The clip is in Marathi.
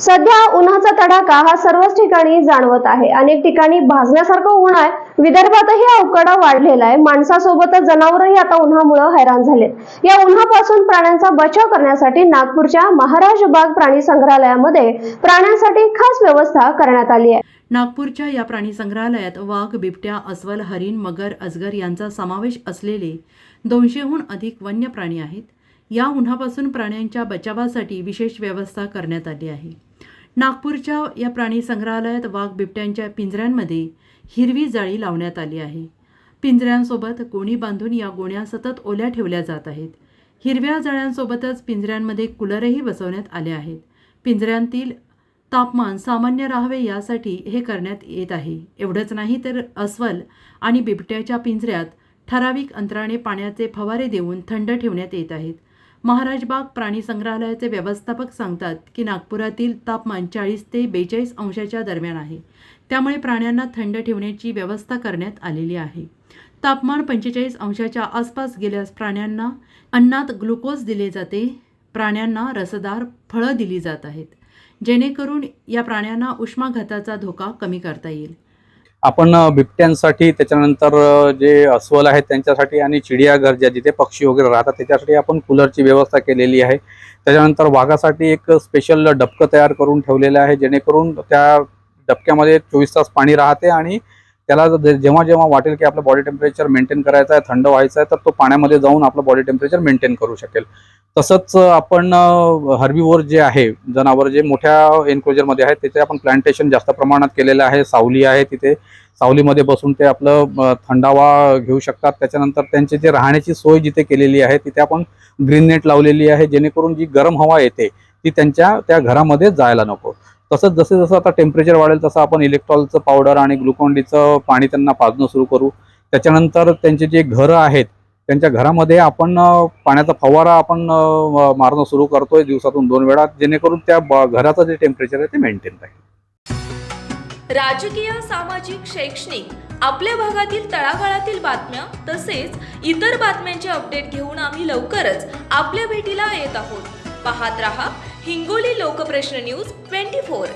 सध्या उन्हाचा तडाखा हा सर्वच ठिकाणी जाणवत आहे. अनेक ठिकाणी भाजण्यासारखं ऊन आहे. विदर्भातही हा वाढलेला आहे. माणसासोबतच जनावरही आता उन्हामुळे हैराण झालेत. या उन्हापासून प्राण्यांचा बचाव करण्यासाठी नागपूरच्या महाराज बाग प्राणी संग्रहालयामध्ये प्राण्यांसाठी खास व्यवस्था करण्यात आली आहे. नागपूरच्या या प्राणी संग्रहालयात वाघ बिबट्या अस्वल हरिण मगर अजगर यांचा समावेश असलेले दोनशेहून अधिक वन्य प्राणी आहेत. या उन्हापासून प्राण्यांच्या बचावासाठी विशेष व्यवस्था करण्यात आली आहे. नागपूरच्या या प्राणी संग्रहालयात वाघ बिबट्यांच्या पिंजऱ्यांमध्ये हिरवी जाळी लावण्यात आली आहे. पिंजऱ्यांसोबत गोणी बांधून या गोण्या सतत ओल्या ठेवल्या जात आहेत. हिरव्या जाळ्यांसोबतच पिंजऱ्यांमध्ये कूलरही बसवण्यात आले आहेत. पिंजऱ्यांतील तापमान सामान्य राहावे यासाठी हे करण्यात येत आहे. एवढंच नाही तर अस्वल आणि बिबट्याच्या पिंजऱ्यात ठराविक अंतराने पाण्याचे फवारे देऊन थंड ठेवण्यात येत आहेत. महाराजबाग प्राणी संग्रहालयाचे व्यवस्थापक सांगतात की नागपुरातील तापमान चाळीस ते बेचाळीस अंशाच्या दरम्यान आहे. त्यामुळे प्राण्यांना थंड ठेवण्याची व्यवस्था करण्यात आलेली आहे. तापमान पंचेचाळीस अंशाच्या आसपास गेल्यास प्राण्यांना अन्नात ग्लुकोज दिले जाते. प्राण्यांना रसदार फळं दिली जात आहेत. जेणेकरून या प्राण्यांना उष्माघाताचा धोका कमी करता येईल. आपण बिबट्यांसाठी त्याच्यानंतर जे अस्वल आहेत त्यांच्यासाठी आणि चिडियाघर ज्या जिथे पक्षी वगैरे राहतात त्याच्यासाठी आपण कूलरची व्यवस्था केलेली आहे. त्याच्यानंतर वाघासाठी एक स्पेशल डबकं तयार करून ठेवलेलं आहे जेणेकरून त्या डबक्यामध्ये चोवीस तास पाणी राहते आणि त्याला जेव्हा जेव्हा वाटेल की आपलं बॉडी टेम्परेचर मेंटेन करायचं आहे थंड व्हायचं आहे तर तो पाण्यामध्ये जाऊन आपलं बॉडी टेम्परेचर मेंटेन करू शकेल. तसंच आपण हर्बीवर जे आहे जनावर जे मोठ्या एन्क्लोजरमध्ये आहेत त्याचे आपण प्लांटेशन जास्त प्रमाणात केलेलं आहे. सावली आहे तिथे. सावलीमध्ये बसून ते आपलं थंडावा घेऊ शकतात. त्याच्यानंतर त्यांची जे राहण्याची सोय जिथे केलेली आहे तिथे आपण ग्रीन नेट लावलेली आहे जेणेकरून जी गरम हवा येते ती त्यांच्या त्या घरामध्ये जायला नको. तसंच जसं जसं आता टेम्परेचर वाढेल तसं आपण इलेक्ट्रॉलचं पावडर आणि ग्लुकॉन डीचं पाणी त्यांना पाजणं सुरू करू. त्याच्यानंतर त्यांचे जे घरं आहेत त्यांच्या घरामध्ये आपण पाण्याचा फवारा आपण मारणं सुरू करतोय दिवसातून दोन वेळा जेणेकरून त्या घराचं जे टेम्परेचर आहे ते मेंटेन राहील. राजकीय सामाजिक शैक्षणिक आपल्या भागातील तळागाळातील बातम्या तसेच इतर बातम्यांचे अपडेट घेऊन आम्ही लवकरच आपल्या भेटीला येत आहोत. पाहत रहा Hingoli Lokprashna news twenty four.